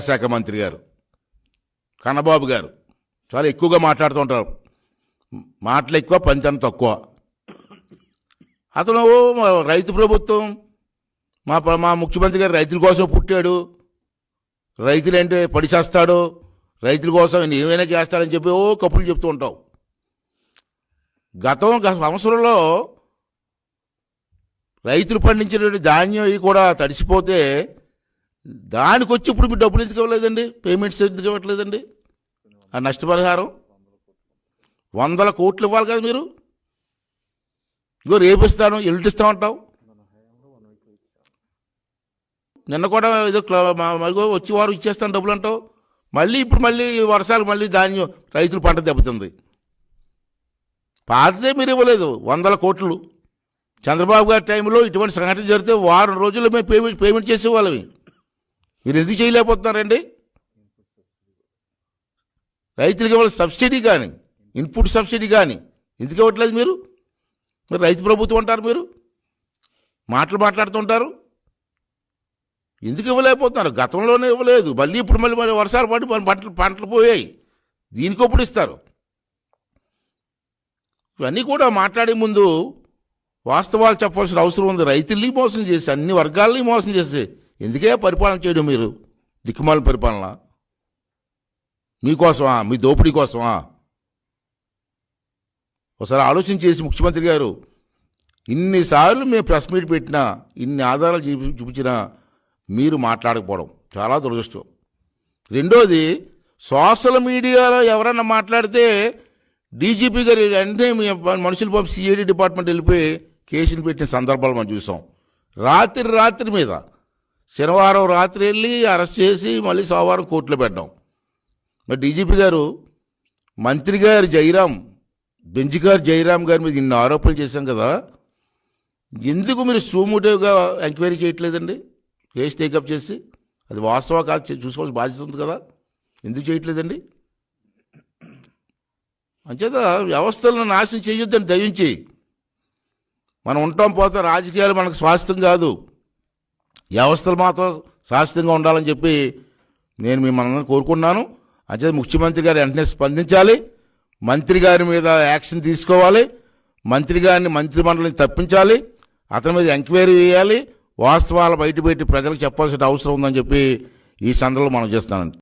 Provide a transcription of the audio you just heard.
శాఖ మంత్రి గారు కన్నబాబు గారు చాలా ఎక్కువగా మాట్లాడుతూ ఉంటారు. మాటలు ఎక్కువ పంచం తక్కువ. అతను రైతు ప్రభుత్వం మా మా ముఖ్యమంత్రి గారు రైతుల కోసం పుట్టాడు. రైతులంటే పడిచేస్తాడు రైతుల కోసం ఆయన ఏమైనా చేస్తాడని చెప్పి ఓ కప్పులు చెప్తూ ఉంటావు. గతం గత సంవత్సరంలో రైతులు పండించినటువంటి ధాన్యం ఇవి కూడా తడిసిపోతే దానికి వచ్చి ఇప్పుడు మీరు డబ్బులు ఎందుకు ఇవ్వలేదండి? పేమెంట్స్ ఎందుకు ఇవ్వట్లేదండి? ఆ నష్టపరిహారం? వందల కోట్లు ఇవ్వాలి కదా మీరు? ఇగో రేపిస్తాను ఇస్తాను ఎల్లుంటి నిన్న కూడా ఏదో మరిగో మా- వచ్చి వారు ఇచ్చేస్తాను డబ్బులు అంటావు. మళ్ళీ ఇప్పుడు మళ్ళీ వర్షాలు మళ్ళీ ధాన్యం రైతుల పంట దెబ్బతుంది. పాతదే మీరు ఇవ్వలేదు వందల కోట్లు. చంద్రబాబు గారి టైంలో ఇటువంటి సంఘటన జరిగితే వారం రోజుల్లో మేము పేమెంట్ పేమెంట్ చేసేవాళ్ళవి మీరు ఎందుకు చేయలేకపోతున్నారండి? రైతులకు ఇవ్వాలి సబ్సిడీ కానీ ఇన్పుట్ సబ్సిడీ కానీ ఎందుకు ఇవ్వట్లేదు మీరు? మరి రైతు ప్రభుత్వం అంటారు మీరు? మాటలు మాట్లాడుతుంటారు? ఎందుకు ఇవ్వలేకపోతున్నారు? గతంలోనే ఇవ్వలేదు. మళ్ళీ ఇప్పుడు మళ్ళీ మళ్ళీ వర్షాలు పడి మన పంటలు పంటలు పోయాయి. దీనికొప్పుడు ఇస్తారు? ఇవన్నీ కూడా మాట్లాడే ముందు వాస్తవాలు చెప్పాల్సిన అవసరం ఉంది. రైతుల్ని మోసం చేసి అన్ని వర్గాల్ని మోసం చేసి ఎందుకే పరిపాలన చేయడం మీరు? దిక్కుమాల పరిపాలన. మీకోసమా? మీ దోపిడీ కోసమా? ఒకసారి ఆలోచన చేసి ముఖ్యమంత్రి గారు ఇన్నిసార్లు మేము ప్రెస్ మీట్ పెట్టినా ఇన్ని ఆధారాలు చూపి చూపించినా మీరు మాట్లాడకపోవడం చాలా దురదృష్టం. రెండోది సోషల్ మీడియాలో ఎవరన్నా మాట్లాడితే డీజీపీ గారు వెంటనే మీ మనుషుల పంపి సిఐడి డిపార్ట్మెంట్ వెళ్ళిపోయి కేసుని పెట్టిన సందర్భాలు మనం చూసాం. రాత్రి రాత్రి మీద శనివారం రాత్రి వెళ్ళి అరెస్ట్ చేసి మళ్ళీ సోమవారం కోర్టులో పెట్టాం మరి డీజీపీ గారు మంత్రి గారు జయరాం బెంచ్ గారు జయరాం గారి మీద ఇన్ని ఆరోపణలు చేశాం కదా ఎందుకు మీరు సూముటివ్గా ఎంక్వైరీ చేయట్లేదండి? కేసు టేకప్ చేసి అది వాస్తవ కాదు చూసుకోవాల్సిన బాధ్యత ఉంది కదా ఎందుకు చేయట్లేదండి? అంచేత వ్యవస్థలను నాశనం చేయొద్దని దయించి మనం ఉంటాం పోతాం రాజకీయాలు మనకు స్వాస్థ్యం కాదు. వ్యవస్థలు మాత్రం శాశ్వతంగా ఉండాలని చెప్పి నేను మిమ్మల్ని కోరుకున్నాను అంచేత ముఖ్యమంత్రి గారు వెంటనే స్పందించాలి. మంత్రి గారి మీద యాక్షన్ తీసుకోవాలి. మంత్రి గారిని మంత్రి మండలిని తప్పించాలి. అతని మీద ఎంక్వైరీ చేయాలి. వాస్తవాలు బయటపెట్టి ప్రజలకు చెప్పాల్సిన అవసరం ఉందని చెప్పి ఈ సందర్భంలో మనం చేస్తానండి